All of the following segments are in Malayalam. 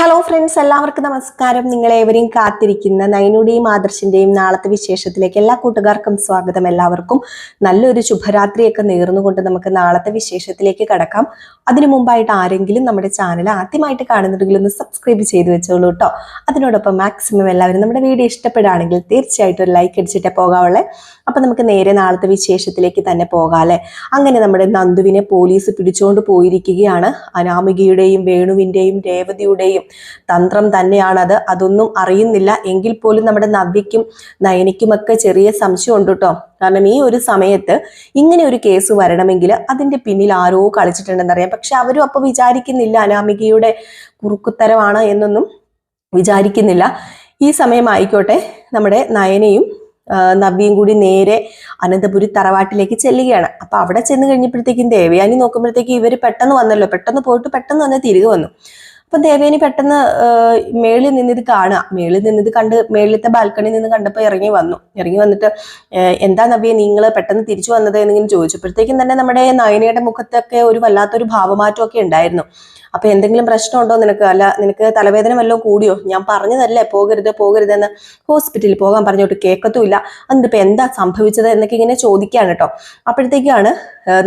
ഹലോ ഫ്രണ്ട്സ് എല്ലാവർക്കും നമസ്കാരം. നിങ്ങളേവരെയും കാത്തിരിക്കുന്ന നൈനുടെയും ആദർശിന്റെയും നാളത്തെ വിശേഷത്തിലേക്ക് എല്ലാ കൂട്ടുകാർക്കും സ്വാഗതം എല്ലാവർക്കും. നല്ലൊരു ശുഭരാത്രിയൊക്കെ നേർന്നുകൊണ്ട് നമുക്ക് നാളത്തെ വിശേഷത്തിലേക്ക് കടക്കാം. അതിനു മുമ്പായിട്ട് ആരെങ്കിലും നമ്മുടെ ചാനൽ ആദ്യമായിട്ട് കാണുന്നുണ്ടെങ്കിൽ ഒന്ന് സബ്സ്ക്രൈബ് ചെയ്ത് വെച്ചോളൂ കേട്ടോ അതിനോടൊപ്പം മാക്സിമം എല്ലാവരും നമ്മുടെ വീഡിയോ ഇഷ്ടപ്പെടുകയാണെങ്കിൽ തീർച്ചയായിട്ടും ഒരു ലൈക്ക് അടിച്ചിട്ടേ പോകാവുള്ളേ. അപ്പൊ നമുക്ക് നേരെ നാളത്തെ വിശേഷത്തിലേക്ക് തന്നെ പോകാമല്ലേ അങ്ങനെ നമ്മുടെ നന്ദുവിനെ പോലീസ് പിടിച്ചുകൊണ്ട് പോയിരിക്കുകയാണ്. അനാമികയുടെയും വേണുവിന്റെയും രേവതിയുടെയും തന്ത്രം തന്നെയാണത്. അതൊന്നും അറിയുന്നില്ല. എങ്കിൽ പോലും നമ്മുടെ നവ്യയ്ക്കും നയനിക്കുമൊക്കെ ചെറിയ സംശയം ഉണ്ട് കേട്ടോ. കാരണം ഈ ഒരു സമയത്ത് ഇങ്ങനെ ഒരു കേസ് വരണമെങ്കിൽ അതിന്റെ പിന്നിൽ ആരോ കളിച്ചിട്ടുണ്ടെന്നറിയാം പക്ഷെ അവരും അപ്പൊ വിചാരിക്കുന്നില്ല അനാമികയുടെ കുറുക്കുത്തരമാണ് എന്നൊന്നും വിചാരിക്കുന്നില്ല. ഈ സമയമായിക്കോട്ടെ നമ്മുടെ നയനയും നവ്യയും കൂടി നേരെ അനന്തപുരി തറവാട്ടിലേക്ക് ചെല്ലുകയാണ്. അപ്പൊ അവിടെ ചെന്ന് കഴിഞ്ഞപ്പോഴത്തേക്കും ദേവയാനി നോക്കുമ്പോഴത്തേക്കും ഇവർ പെട്ടെന്ന് വന്നല്ലോ. പെട്ടെന്ന് പോയിട്ട് പെട്ടെന്ന് വന്ന് തിരികെ വന്നു. അപ്പൊ ദേവേനി പെട്ടെന്ന് മേളിൽ നിന്നിത് കാണുക. മേളിൽ നിന്നിത് കണ്ട് മേളിലത്തെ ബാൽക്കണിയിൽ നിന്ന് കണ്ടപ്പോൾ ഇറങ്ങി വന്നു. ഇറങ്ങി വന്നിട്ട് "ഏ, എന്താ നവ്യ നിങ്ങൾ പെട്ടെന്ന് തിരിച്ചു വന്നത് എന്നിങ്ങനെ ചോദിച്ചപ്പോഴത്തേക്കും തന്നെ നമ്മുടെ നയനയുടെ മുഖത്തൊക്കെ ഒരു വല്ലാത്തൊരു ഭാവമാറ്റമൊക്കെ ഉണ്ടായിരുന്നു. അപ്പൊ എന്തെങ്കിലും പ്രശ്നമുണ്ടോ നിനക്ക്? അല്ല നിനക്ക് തലവേദന വല്ലതും കൂടിയോ? ഞാൻ പറഞ്ഞതല്ലേ പോകരുത് പോകരുതെന്ന്. ഹോസ്പിറ്റലിൽ പോകാൻ പറഞ്ഞോട്ട് കേൾക്കത്തുമില്ല. എന്നിട്ടിപ്പോ എന്താ സംഭവിച്ചത് എന്നൊക്കെ ഇങ്ങനെ ചോദിക്കാണ് കേട്ടോ. അപ്പോഴത്തേക്കാണ്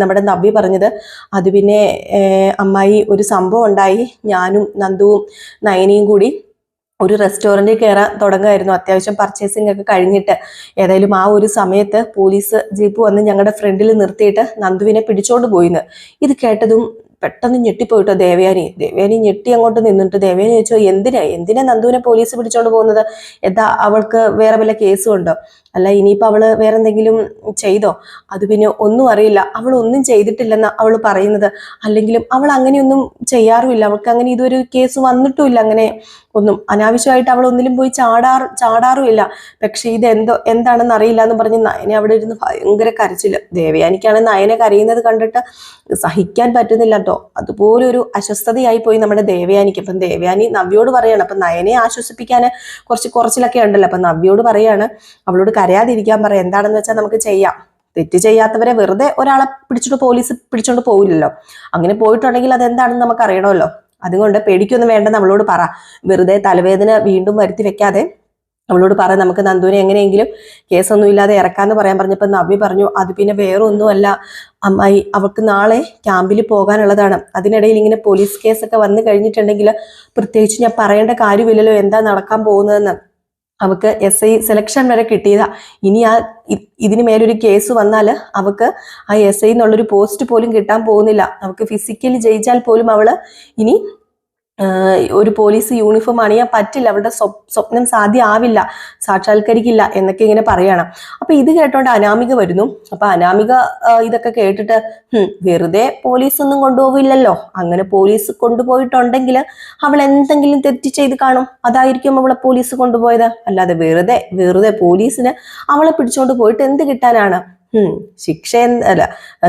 നമ്മുടെ നബി പറഞ്ഞത്. അത് പിന്നെ അമ്മായി ഒരു സംഭവം ഉണ്ടായി. ഞാനും നന്ദുവും നയനിയും കൂടി ഒരു റെസ്റ്റോറന്റിൽ കയറാൻ തുടങ്ങുമായിരുന്നു. അത്യാവശ്യം പർച്ചേസിംഗ് ഒക്കെ കഴിഞ്ഞിട്ട്. ഏതായാലും ആ ഒരു സമയത്ത് പോലീസ് ജീപ്പ് വന്ന് ഞങ്ങളുടെ ഫ്രണ്ടിൽ നിർത്തിയിട്ട് നന്ദുവിനെ പിടിച്ചോണ്ട് പോയിന്ന്. ഇത് കേട്ടതും പെട്ടെന്ന് ഞെട്ടിപ്പോയിട്ടോ ദേവയാനി ദേവയാനി ഞെട്ടി അങ്ങോട്ട് നിന്നിട്ട് ദേവയാനി ചോദിച്ചോ എന്തിനാ എന്തിനാ നന്ദുവിനെ പോലീസ് പിടിച്ചോണ്ട് പോകുന്നത്? എന്താ അവൾക്ക് വേറെ വല്ല കേസും ഉണ്ടോ? അല്ല ഇനിയിപ്പോൾ അവൾ വേറെ എന്തെങ്കിലും ചെയ്തോ? അത് പിന്നെ ഒന്നും അറിയില്ല. അവൾ ഒന്നും ചെയ്തിട്ടില്ലെന്ന് അവൾ പറയുന്നത്. അല്ലെങ്കിലും അവൾ അങ്ങനെയൊന്നും ചെയ്യാറുമില്ല. അവൾക്ക് അങ്ങനെ ഇതൊരു കേസ് വന്നിട്ടുമില്ല. അങ്ങനെ ഒന്നും അനാവശ്യമായിട്ട് അവൾ ഒന്നിലും പോയി ചാടാറ് ചാടാറുമില്ല. പക്ഷെ ഇത് എന്തോ എന്താണെന്ന് അറിയില്ല എന്ന് പറഞ്ഞ് നയനെ അവിടെ ഇരുന്ന് ഭയങ്കര കരച്ചില്ല ദേവയാനിക്കാണ് നയനെ കരയുന്നത് കണ്ടിട്ട് സഹിക്കാൻ പറ്റുന്നില്ല കേട്ടോ അതുപോലെ ഒരു അസ്വസ്ഥതയായി പോയി നമ്മുടെ ദേവയാനിക്ക്. അപ്പം ദേവയാനി നവ്യോട് പറയാണ് അപ്പം നയനെ ആശ്വസിപ്പിക്കാൻ കുറച്ച് കുറച്ചിലൊക്കെ ഉണ്ടല്ലോ. അപ്പം നവ്യോട് പറയാണ് അവളോട് കരയാതിരിക്കാൻ പറയാം എന്താണെന്ന് വെച്ചാൽ നമുക്ക് ചെയ്യാം. തെറ്റ് ചെയ്യാത്തവരെ വെറുതെ ഒരാളെ പിടിച്ചോണ്ട് പോലീസ് പിടിച്ചോണ്ട് പോവില്ലല്ലോ. അങ്ങനെ പോയിട്ടുണ്ടെങ്കിൽ അതെന്താണെന്ന് നമുക്ക് അറിയണമല്ലോ അതുകൊണ്ട് പേടിക്കൊന്നും വേണ്ട നമ്മളോട് പറ. വെറുതെ തലവേദന വീണ്ടും വരുത്തി വെക്കാതെ അവളോട് പറ നമുക്ക് നന്ദുവിനെ എങ്ങനെയെങ്കിലും കേസൊന്നും ഇല്ലാതെ ഇറക്കാന്ന് പറയാൻ പറഞ്ഞപ്പോൾ നവ്യ പറഞ്ഞു അത് പിന്നെ വേറെ ഒന്നുമല്ല അമ്മായി അവൾക്ക് നാളെ ക്യാമ്പിൽ പോകാനുള്ളതാണ്. അതിനിടയിൽ ഇങ്ങനെ പോലീസ് കേസൊക്കെ വന്നു കഴിഞ്ഞിട്ടുണ്ടെങ്കിൽ പ്രത്യേകിച്ച് ഞാൻ പറയേണ്ട കാര്യമില്ലല്ലോ എന്താ നടക്കാൻ പോകുന്നതെന്ന്. അവക്ക് എസ് ഐ സെലക്ഷൻ വരെ കിട്ടിയതാ. ഇനി ആ ഇതിന് മേലൊരു കേസ് വന്നാൽ അവക്ക് ആ എസ് ഐ എന്നുള്ളൊരു പോസ്റ്റ് പോലും കിട്ടാൻ പോകുന്നില്ല. അവക്ക് ഫിസിക്കലി ജയിച്ചാൽ പോലും അവൾ ഇനി ഒരു പോലീസ് യൂണിഫോം അണിയാൻ പറ്റില്ല സ്വപ്- സ്വപ്നം സാധ്യമാവില്ല സാക്ഷാത്കരിക്കില്ല എന്നൊക്കെ ഇങ്ങനെ പറയണം. അപ്പൊ ഇത് കേട്ടോണ്ട് അനാമിക വരുന്നു. അപ്പൊ അനാമിക ഇതൊക്കെ കേട്ടിട്ട് "ഹും, വെറുതെ പോലീസ് ഒന്നും കൊണ്ടുപോവില്ലല്ലോ. അങ്ങനെ പോലീസ് കൊണ്ടുപോയിട്ടുണ്ടെങ്കിൽ അവൾ എന്തെങ്കിലും തെറ്റ് ചെയ്ത് കാണും. അതായിരിക്കും അവളെ പോലീസ് കൊണ്ടുപോയത്. അല്ലാതെ വെറുതെ വെറുതെ പോലീസിന് അവളെ പിടിച്ചോണ്ട് പോയിട്ട് എന്ത് കിട്ടാനാണ്? ശിക്ഷ അല്ല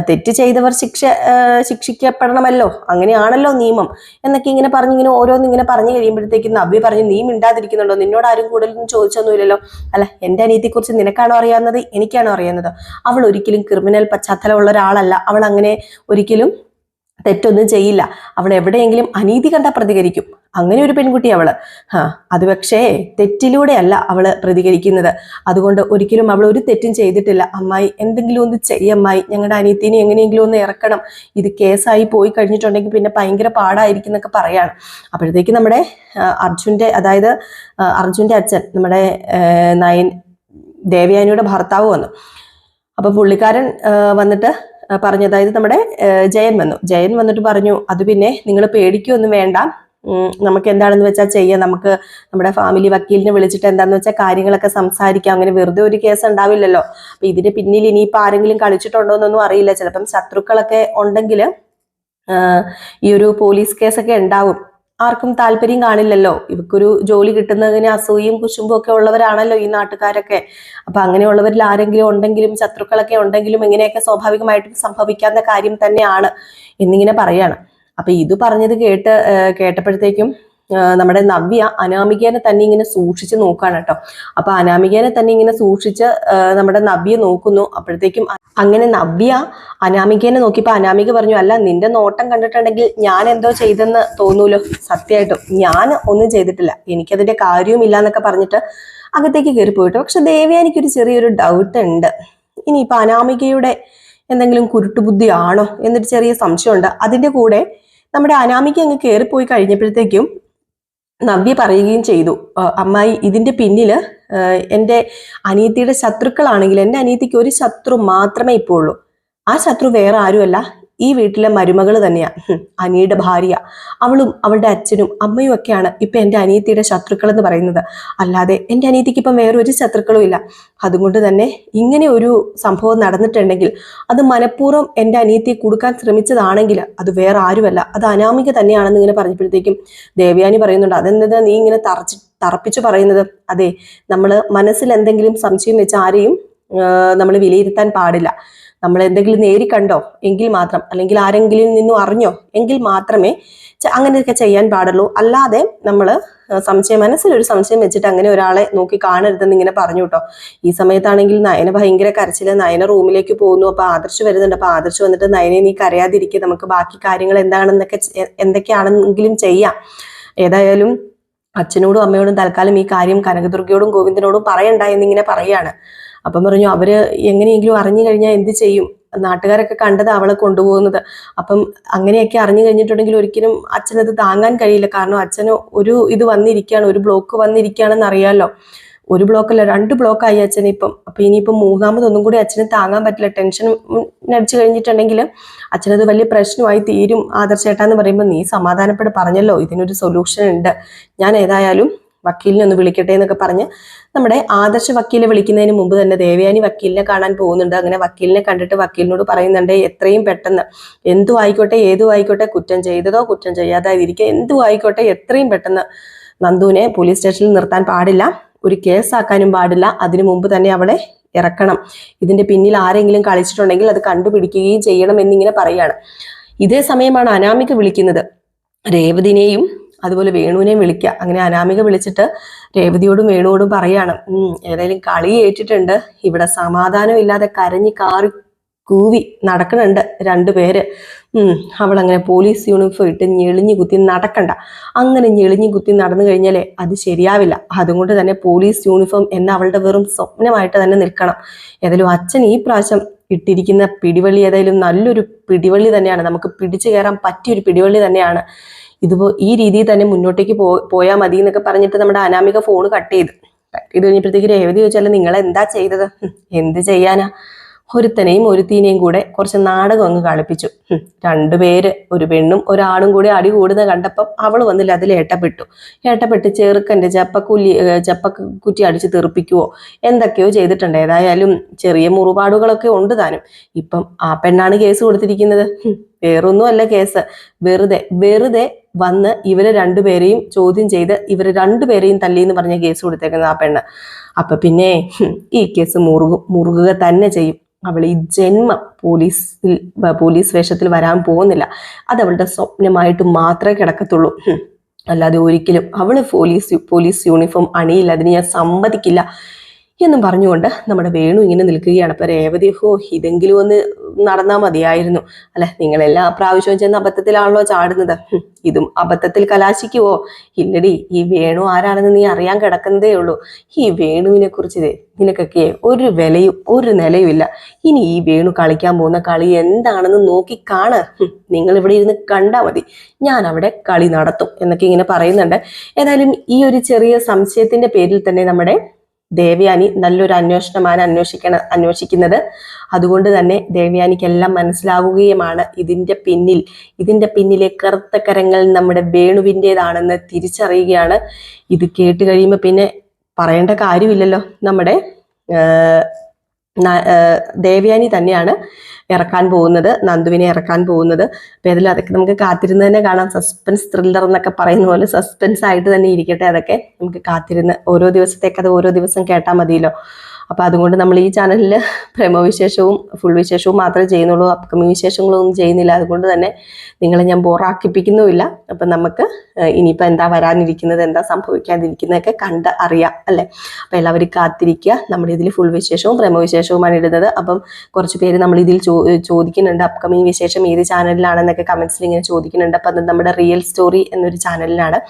തെറ്റ് ചെയ്തവർ ശിക്ഷ ശിക്ഷിക്കപ്പെടണമല്ലോ. അങ്ങനെയാണല്ലോ നിയമം. എന്നൊക്കെ ഇങ്ങനെ പറഞ്ഞു ഇങ്ങനെ ഓരോന്ന് ഇങ്ങനെ പറഞ്ഞു കഴിയുമ്പോഴത്തേക്കും നവ്യ പറഞ്ഞു നീ മിണ്ടാതിരിക്കുന്നുണ്ടോ? നിന്നോട് ആരും കൂടുതലൊന്നും ചോദിച്ചൊന്നുമില്ലല്ലോ. അല്ല എന്റെ കുറിച്ച് നിനക്കാണോ അറിയാവുന്നത്? എനിക്കാണോ അറിയാവുന്നത്? അവൾ ഒരിക്കലും ക്രിമിനൽ പശ്ചാത്തലമുള്ള ഒരാളല്ല. അവൾ അങ്ങനെ ഒരിക്കലും തെറ്റൊന്നും ചെയ്യില്ല. അവൾ എവിടെയെങ്കിലും അനീതി കണ്ട പ്രതികരിക്കും. അങ്ങനെ ഒരു പെൺകുട്ടി അവൾ. ആ അത് പക്ഷേ തെറ്റിലൂടെയല്ല അവൾ പ്രതികരിക്കുന്നത്. അതുകൊണ്ട് ഒരിക്കലും അവൾ ഒരു തെറ്റും ചെയ്തിട്ടില്ല. അമ്മായി എന്തെങ്കിലും ഒന്ന് ചെയ്യമ്മായി ഞങ്ങളുടെ അനിയത്തിനെ എങ്ങനെയെങ്കിലും ഒന്ന് ഇറക്കണം. ഇത് കേസായി പോയി കഴിഞ്ഞിട്ടുണ്ടെങ്കിൽ പിന്നെ ഭയങ്കര പാടായിരിക്കും എന്നൊക്കെ പറയാണ്. അപ്പോഴത്തേക്ക് നമ്മുടെ അർജുന്റെ അതായത് അർജുന്റെ അച്ഛൻ നമ്മുടെ നയൻ ദേവയാനിയുടെ ഭർത്താവ് വന്നു. അപ്പൊ പുള്ളിക്കാരൻ വന്നിട്ട് പറഞ്ഞു. അതായത് നമ്മുടെ ജയൻ വന്നു. ജയൻ വന്നിട്ട് പറഞ്ഞു അത് പിന്നെ നിങ്ങൾ പേടിക്കൊന്നും വേണ്ട. നമുക്ക് എന്താണെന്ന് വെച്ചാൽ ചെയ്യാം. നമുക്ക് നമ്മുടെ ഫാമിലി വക്കീലിനെ വിളിച്ചിട്ട് എന്താണെന്ന് വെച്ചാൽ കാര്യങ്ങളൊക്കെ സംസാരിക്കാം. അങ്ങനെ വെറുതെ ഒരു കേസ് ഉണ്ടാവില്ലല്ലോ. അപ്പൊ ഇതിന് പിന്നിൽ ഇനിയിപ്പോ ആരെങ്കിലും കളിച്ചിട്ടുണ്ടോ എന്നൊന്നും അറിയില്ല. ചിലപ്പം ശത്രുക്കളൊക്കെ ഉണ്ടെങ്കിൽ ഈ ഒരു പോലീസ് കേസൊക്കെ ഉണ്ടാവും. ആർക്കും താല്പര്യം കാണില്ലല്ലോ. ഇവർക്കൊരു ജോലി കിട്ടുന്നതിന് അസൂയും കുശുമ്പും ഒക്കെ ഉള്ളവരാണല്ലോ ഈ നാട്ടുകാരൊക്കെ. അപ്പൊ അങ്ങനെയുള്ളവരിൽ ആരെങ്കിലും ഉണ്ടെങ്കിലും ശത്രുക്കളൊക്കെ ഉണ്ടെങ്കിലും ഇങ്ങനെയൊക്കെ സ്വാഭാവികമായിട്ടും സംഭവിക്കാവുന്ന കാര്യം തന്നെയാണ് എന്നിങ്ങനെ പറയാണ്. അപ്പൊ ഇത് പറഞ്ഞത് കേട്ട് കേട്ടപ്പോഴത്തേക്കും നമ്മുടെ നവ്യ അനാമികേനെ തന്നെ ഇങ്ങനെ സൂക്ഷിച്ച് നോക്കുകയാണ് കേട്ടോ. അപ്പൊ അനാമികേനെ തന്നെ ഇങ്ങനെ സൂക്ഷിച്ച് നമ്മുടെ നവ്യ നോക്കുന്നു. അപ്പോഴത്തേക്കും അങ്ങനെ നവ്യ അനാമികേനെ നോക്കിയപ്പോ അനാമിക പറഞ്ഞു അല്ല നിന്റെ നോട്ടം കണ്ടിട്ടുണ്ടെങ്കിൽ ഞാൻ എന്തോ ചെയ്തെന്ന് തോന്നൂലോ? സത്യമായിട്ടും ഞാൻ ഒന്നും ചെയ്തിട്ടില്ല. എനിക്കതിന്റെ കാര്യവുമില്ല എന്നൊക്കെ പറഞ്ഞിട്ട് അകത്തേക്ക് കയറി പോയിട്ട്. പക്ഷെ ദേവയാനിക്കൊരു ചെറിയൊരു ഡൗട്ട് ഉണ്ട്. ഇനി ഇപ്പൊ അനാമികയുടെ എന്തെങ്കിലും കുരുട്ടുബുദ്ധി ആണോ എന്നൊരു ചെറിയ സംശയമുണ്ട്. അതിന്റെ കൂടെ നമ്മുടെ അനാമിക അങ്ങ് കയറിപ്പോയി കഴിഞ്ഞപ്പോഴത്തേക്കും നവ്യ പറയുകയും ചെയ്തു. അമ്മായി ഇതിന്റെ പിന്നിൽ എന്റെ അനിയത്തിയുടെ ശത്രുക്കളാണെങ്കിൽ എന്റെ അനിയത്തിക്ക് ഒരു ശത്രു മാത്രമേ ഇപ്പോൾ ഉള്ളൂ ആ ശത്രു വേറെ ആരുമല്ല. ഈ വീട്ടിലെ മരുമകൾ തന്നെയാണ് അനിയുടെ ഭാര്യ. അവളും അവളുടെ അച്ഛനും അമ്മയും ഒക്കെയാണ് ഇപ്പം എന്റെ അനിയത്തിയുടെ ശത്രുക്കൾ എന്ന് പറയുന്നത്. അല്ലാതെ എന്റെ അനിയത്തിക്ക് ഇപ്പം വേറെ ഒരു ശത്രുക്കളും ഇല്ല. അതുകൊണ്ട് തന്നെ ഇങ്ങനെ ഒരു സംഭവം നടന്നിട്ടുണ്ടെങ്കിൽ അത് മനഃപൂർവം എന്റെ അനിയത്തിയെ കൊടുക്കാൻ ശ്രമിച്ചതാണെങ്കിൽ അത് വേറെ ആരുമല്ല. അത് അനാമിക തന്നെയാണെന്ന് ഇങ്ങനെ പറഞ്ഞപ്പോഴത്തേക്കും ദേവയാനി പറയുന്നുണ്ട്. അതെന്താ നീ ഇങ്ങനെ തറച്ച് തറപ്പിച്ചു പറയുന്നത്? അതെ നമ്മൾ മനസ്സിൽ എന്തെങ്കിലും സംശയം വെച്ച് ആരെയും നമ്മൾ വിലയിരുത്താൻ പാടില്ല. നമ്മൾ എന്തെങ്കിലും നേരി കണ്ടോ? എങ്കിൽ മാത്രം. അല്ലെങ്കിൽ ആരെങ്കിലും നിന്നും അറിഞ്ഞോ? എങ്കിൽ മാത്രമേ അങ്ങനെയൊക്കെ ചെയ്യാൻ പാടുള്ളൂ. അല്ലാതെ നമ്മൾ സംശയം മനസ്സിലൊരു സംശയം വെച്ചിട്ട് അങ്ങനെ ഒരാളെ നോക്കി കാണരുതെന്ന് ഇങ്ങനെ പറഞ്ഞു കേട്ടോ. ഈ സമയത്താണെങ്കിൽ നയന ഭയങ്കര കരച്ചിൽ. നയന റൂമിലേക്ക് പോകുന്നു. അപ്പൊ ആദർശ് വരുന്നുണ്ട്. അപ്പൊ ആദർശ് വന്നിട്ട് നയനെ നീ കരയാതിരിക്കുക നമുക്ക് ബാക്കി കാര്യങ്ങൾ എന്താണെന്നൊക്കെ എന്തൊക്കെയാണെങ്കിലും ചെയ്യാം. ഏതായാലും അച്ഛനോടും അമ്മയോടും തൽക്കാലം ഈ കാര്യം കനകദുർഗയോടും ഗോവിന്ദനോടും പറയണ്ട എന്നിങ്ങനെ പറയാണ്. അപ്പം പറഞ്ഞു അവർ എങ്ങനെയെങ്കിലും അറിഞ്ഞു കഴിഞ്ഞാൽ എന്ത് ചെയ്യും? നാട്ടുകാരൊക്കെ കണ്ടത് അവളെ കൊണ്ടുപോകുന്നത്. അപ്പം അങ്ങനെയൊക്കെ അറിഞ്ഞു കഴിഞ്ഞിട്ടുണ്ടെങ്കിൽ ഒരിക്കലും അച്ഛനത് താങ്ങാൻ കഴിയില്ല. കാരണം അച്ഛന് ഒരു ഇത് വന്നിരിക്കുകയാണ് ഒരു ബ്ലോക്ക് വന്നിരിക്കുകയാണെന്ന് അറിയാമല്ലോ ഒരു ബ്ലോക്കല്ല രണ്ട് ബ്ലോക്കായി അച്ഛന് ഇപ്പം. അപ്പൊ ഇനിയിപ്പം മൂന്നാമതൊന്നും കൂടി അച്ഛന് താങ്ങാൻ പറ്റില്ല. ടെൻഷൻ അടിച്ചു കഴിഞ്ഞിട്ടുണ്ടെങ്കിൽ അച്ഛനത് വലിയ പ്രശ്നമായി തീരും. ആദർശേട്ടാന്ന് പറയുമ്പോൾ നീ സമാധാനപ്പെട്ട് പറഞ്ഞല്ലോ ഇതിനൊരു സൊല്യൂഷൻ ഉണ്ട്. ഞാൻ ഏതായാലും വക്കീലിനെ ഒന്ന് വിളിക്കട്ടെ എന്നൊക്കെ പറഞ്ഞ് നമ്മുടെ ആദർശ വക്കീലെ വിളിക്കുന്നതിന് മുമ്പ് തന്നെ ദേവയാനി വക്കീലിനെ കാണാൻ പോകുന്നുണ്ട്. അങ്ങനെ വക്കീലിനെ കണ്ടിട്ട് വക്കീലിനോട് പറയുന്നുണ്ട് എത്രയും പെട്ടെന്ന് എന്തു ആയിക്കോട്ടെ ഏതു ആയിക്കോട്ടെ കുറ്റം ചെയ്തതോ കുറ്റം ചെയ്യാതായിരിക്കുക എന്തു ആയിക്കോട്ടെ എത്രയും പെട്ടെന്ന് നന്ദുവിനെ പോലീസ് സ്റ്റേഷനിൽ നിർത്താൻ പാടില്ല. ഒരു കേസാക്കാനും പാടില്ല. അതിനു മുമ്പ് തന്നെ അവളെ ഇറക്കണം. ഇതിന്റെ പിന്നിൽ ആരെങ്കിലും കളിച്ചിട്ടുണ്ടെങ്കിൽ അത് കണ്ടുപിടിക്കുകയും ചെയ്യണം എന്നിങ്ങനെ പറയാണ്. ഇതേ സമയമാണ് അനാമിക വിളിക്കുന്നത്. രേവതിനെയും അതുപോലെ വേണുവിനെയും വിളിക്കുക അങ്ങനെ അനാമിക വിളിച്ചിട്ട് രേവതിയോടും വേണുവോടും പറയാണ് ഏതായാലും കളി ഏറ്റിട്ടുണ്ട്. ഇവിടെ സമാധാനം ഇല്ലാതെ കരഞ്ഞ് കാറി കൂവി നടക്കണുണ്ട് രണ്ടുപേര് അവളങ്ങനെ പോലീസ് യൂണിഫോം ഇട്ട് ഞെളിഞ്ഞു കുത്തി നടക്കണ്ട. അങ്ങനെ ഞെളിഞ്ഞു കുത്തി നടന്നു കഴിഞ്ഞാലേ അത് ശരിയാവില്ല. അതുകൊണ്ട് തന്നെ പോലീസ് യൂണിഫോം എന്ന അവളുടെ വെറും സ്വപ്നമായിട്ട് തന്നെ നിൽക്കണം. ഏതായാലും അച്ഛൻ ഈ പ്രാവശ്യം ഇട്ടിരിക്കുന്ന പിടിവള്ളി ഏതായാലും നല്ലൊരു പിടിവള്ളി തന്നെയാണ്. നമുക്ക് പിടിച്ചു കയറാൻ പറ്റിയൊരു പിടിവള്ളി തന്നെയാണ്. ഇതിപ്പോ ഈ രീതിയിൽ തന്നെ മുന്നോട്ടേക്ക് പോയാൽ മതി എന്നൊക്കെ പറഞ്ഞിട്ട് നമ്മുടെ അനാമിക ഫോൺ കട്ട് ചെയ്ത്. കട്ട് ചെയ്ത് കഴിഞ്ഞപ്പോഴത്തേക്ക് രേവതി ചോദിച്ചാൽ നിങ്ങൾ എന്താ ചെയ്തത് എന്ത് ചെയ്യാനാ? ഒരുത്തനെയും ഒരുത്തീനെയും കൂടെ കുറച്ച് നാടകം അങ്ങ് കളിപ്പിച്ചു. രണ്ടുപേര് ഒരു പെണ്ണും ഒരാണും കൂടി അടി കൂടുന്ന കണ്ടപ്പം അവൾ വന്നില്ല അതിൽ ഏട്ടപ്പെട്ടു. ഏട്ടപ്പെട്ട് ചെറുക്കന്റെ ചപ്പക്കുല്ലി ചപ്പക്കുറ്റി അടിച്ച് തെറിപ്പിക്കുവോ എന്തൊക്കെയോ ചെയ്തിട്ടുണ്ട്. ഏതായാലും ചെറിയ മുറുപാടുകളൊക്കെ ഉണ്ട് താനും. ഇപ്പം ആ പെണ്ണാണ് കേസ് കൊടുത്തിരിക്കുന്നത്. ഹും, വേറൊന്നുമല്ല കേസ്. വെറുതെ വെറുതെ വന്ന് ഇവരെ രണ്ടുപേരെയും ചോദ്യം ചെയ്ത് ഇവരെ രണ്ടുപേരെയും തല്ലി എന്ന് പറഞ്ഞ കേസ് കൊടുത്തേക്കുന്നത് ആ പെണ്ണ്. അപ്പൊ പിന്നെ ഈ കേസ് മുറുകും മുറുകുക തന്നെ ചെയ്യും. അവൾ ഈ ജന്മം പോലീസിൽ പോലീസ് വേഷത്തിൽ വരാൻ പോകുന്നില്ല. അത് അവളുടെ സ്വപ്നമായിട്ട് മാത്രമേ കിടക്കത്തുള്ളൂ. അല്ലാതെ ഒരിക്കലും അവൾ പോലീസ് പോലീസ് യൂണിഫോം അണിയില്ല. അതിന് ഞാൻ സമ്മതിക്കില്ല. എന്നും പറഞ്ഞുകൊണ്ട് നമ്മുടെ വേണു ഇങ്ങനെ നിൽക്കുകയാണ്. അപ്പൊ രേവതി ഹോ ഇതെങ്കിലും ഒന്ന് നടന്നാൽ മതിയായിരുന്നു. അല്ലെ? നിങ്ങൾ എല്ലാ പ്രാവശ്യവും ചെന്ന് അബദ്ധത്തിലാണല്ലോ ചാടുന്നത്. ഇതും അബദ്ധത്തിൽ കലാശിക്കുവോ? ഇല്ലടി ഈ വേണു ആരാണെന്ന് നീ അറിയാൻ കിടക്കുന്നതേ ഉള്ളൂ. ഈ വേണുവിനെ കുറിച്ച് നിനക്കൊക്കെ ഒരു വിലയും ഒരു നിലയും ഇല്ല. ഇനി ഈ വേണു കളിക്കാൻ പോകുന്ന കളി എന്താണെന്ന് നോക്കി കാണ്. നിങ്ങൾ ഇവിടെ ഇരുന്ന് കണ്ടാൽ മതി. ഞാൻ അവിടെ കളി നടത്തും എന്നൊക്കെ ഇങ്ങനെ പറയുന്നുണ്ട്. ഏതായാലും ഈ ഒരു ചെറിയ സംശയത്തിന്റെ പേരിൽ തന്നെ നമ്മുടെ ദേവയാനി നല്ലൊരു അന്വേഷണമാണ് അന്വേഷിക്കണ അന്വേഷിക്കുന്നത്. അതുകൊണ്ട് തന്നെ ദേവയാനിക്കെല്ലാം മനസ്സിലാവുകയുമാണ് ഇതിന്റെ പിന്നിൽ. ഇതിന്റെ പിന്നിലെ കറുത്ത കരങ്ങൾ നമ്മുടെ വേണുവിന്റെതാണെന്ന് തിരിച്ചറിയുകയാണ്. ഇത് കേട്ട് കഴിയുമ്പോൾ പിന്നെ പറയേണ്ട കാര്യമില്ലല്ലോ നമ്മുടെ ദേവയാനി തന്നെയാണ് ഇറക്കാൻ പോകുന്നത് നന്ദുവിനെ ഇറക്കാൻ പോകുന്നത്. അപ്പൊ ഇതിൽ അതൊക്കെ നമുക്ക് കാത്തിരുന്ന് തന്നെ കാണാം. സസ്പെൻസ് ത്രില്ലർ എന്നൊക്കെ പറയുന്ന പോലെ സസ്പെൻസ് ആയിട്ട് തന്നെ ഇരിക്കട്ടെ അതൊക്കെ. നമുക്ക് കാത്തിരുന്ന് ഓരോ ദിവസത്തേക്ക് അത് ഓരോ ദിവസം കേട്ടാൽ മതിയല്ലോ. അപ്പോൾ അതുകൊണ്ട് നമ്മൾ ഈ ചാനലിൽ പ്രേമവിശേഷവും ഫുൾ വിശേഷവും മാത്രമേ ചെയ്യുന്നുള്ളൂ. അപ്കമിങ് വിശേഷങ്ങളൊന്നും ചെയ്യുന്നില്ല. അതുകൊണ്ട് തന്നെ നിങ്ങളെ ഞാൻ ബോറാക്കിപ്പിക്കുന്നുമില്ല അപ്പം നമുക്ക് ഇനിയിപ്പോൾ എന്താ വരാനിരിക്കുന്നത് എന്താ സംഭവിക്കാതിരിക്കുന്നതൊക്കെ കണ്ട് അറിയാം അല്ലേ? അപ്പോൾ എല്ലാവരും കാത്തിരിക്കുക. നമ്മുടെ ഇതിൽ ഫുൾ വിശേഷവും പ്രേമവിശേഷവുമാണ് ഇടുന്നത്. അപ്പം കുറച്ച് പേര് നമ്മൾ ഇതിൽ ചോദിക്കുന്നുണ്ട്. അപ്കമിങ് വിശേഷം ഏത് ചാനലിലാണെന്നൊക്കെ കമൻസിൽ ഇങ്ങനെ ചോദിക്കുന്നുണ്ട്. അപ്പം അത് നമ്മുടെ റിയൽ സ്റ്റോറി എന്നൊരു ചാനലിലാണ്.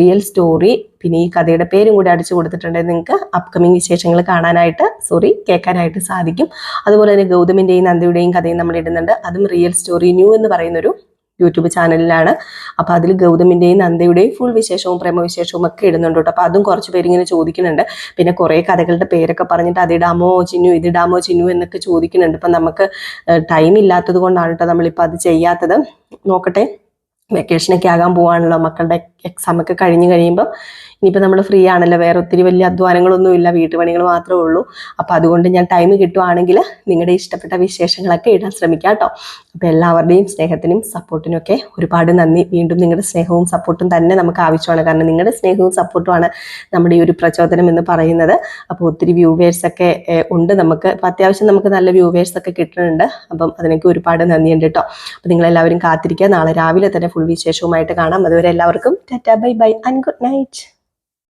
റിയൽ സ്റ്റോറി പിന്നെ ഈ കഥയുടെ പേരും കൂടി അടിച്ചു കൊടുത്തിട്ടുണ്ടെങ്കിൽ നിങ്ങൾക്ക് അപ്കമിങ് വിശേഷങ്ങൾ കാണാനായിട്ട് സോറി കേൾക്കാനായിട്ട് സാധിക്കും. അതുപോലെ തന്നെ ഗൗതമിന്റെയും നന്ദിയുടെയും കഥയും നമ്മൾ ഇടുന്നുണ്ട്. അതും റിയൽ സ്റ്റോറി ന്യൂ എന്ന് പറയുന്നൊരു യൂട്യൂബ് ചാനലിലാണ് അപ്പോൾ അതിൽ ഗൗതമിന്റെയും നന്ദയുടെയും ഫുൾ വിശേഷവും പ്രേമവിശേഷവും ഒക്കെ ഇടുന്നുണ്ട് കേട്ടോ. അപ്പോൾ അതും കുറച്ച് പേരിങ്ങനെ ചോദിക്കുന്നുണ്ട്. പിന്നെ കുറേ കഥകളുടെ പേരൊക്കെ പറഞ്ഞിട്ട് അതിടാമോ ചിന്നു ഇതിടാമോ ചിന്നു എന്നൊക്കെ ചോദിക്കുന്നുണ്ട്. അപ്പം നമുക്ക് ടൈം ഇല്ലാത്തത് കൊണ്ടാണ് കേട്ടോ നമ്മളിപ്പോൾ അത് ചെയ്യാത്തത്. നോക്കട്ടെ വെക്കേഷനൊക്കെ ആകാൻ പോവാണല്ലോ മക്കളുടെ എക്സാം ഒക്കെ കഴിഞ്ഞ് കഴിയുമ്പോൾ ഇനിയിപ്പോൾ നമ്മൾ ഫ്രീ ആണല്ലോ വേറെ ഒത്തിരി വലിയ അധ്വാനങ്ങളൊന്നും ഇല്ല വീട്ടുപണികൾ മാത്രമേ ഉള്ളൂ. അപ്പോൾ അതുകൊണ്ട് ഞാൻ ടൈം കിട്ടുവാണെങ്കിൽ നിങ്ങളുടെ ഇഷ്ടപ്പെട്ട വിശേഷങ്ങളൊക്കെ ഇടാൻ ശ്രമിക്കാം കേട്ടോ. അപ്പോൾ എല്ലാവരുടെയും സ്നേഹത്തിനും സപ്പോർട്ടിനും ഒക്കെ ഒരുപാട് നന്ദി. വീണ്ടും നിങ്ങളുടെ സ്നേഹവും സപ്പോർട്ടും തന്നെ നമുക്ക് ആവശ്യമാണ്. കാരണം നിങ്ങളുടെ സ്നേഹവും സപ്പോർട്ടുമാണ് നമ്മുടെ ഈ ഒരു പ്രചോദനം എന്ന് പറയുന്നത്. അപ്പോൾ ഒത്തിരി വ്യൂവേഴ്സ് ഒക്കെ ഉണ്ട് നമുക്ക്. അപ്പോൾ അത്യാവശ്യം നമുക്ക് നല്ല വ്യൂവേഴ്സ് ഒക്കെ കിട്ടുന്നുണ്ട്. അപ്പം അതിനൊക്കെ ഒരുപാട് നന്ദിയുണ്ട് കേട്ടോ. അപ്പോൾ നിങ്ങളെല്ലാവരും കാത്തിരിക്കുക. നാളെ രാവിലെ തന്നെ ഫുൾ വിശേഷവുമായിട്ട് കാണാം. അതുവരെ എല്ലാവർക്കും Tata, bye bye, and good night.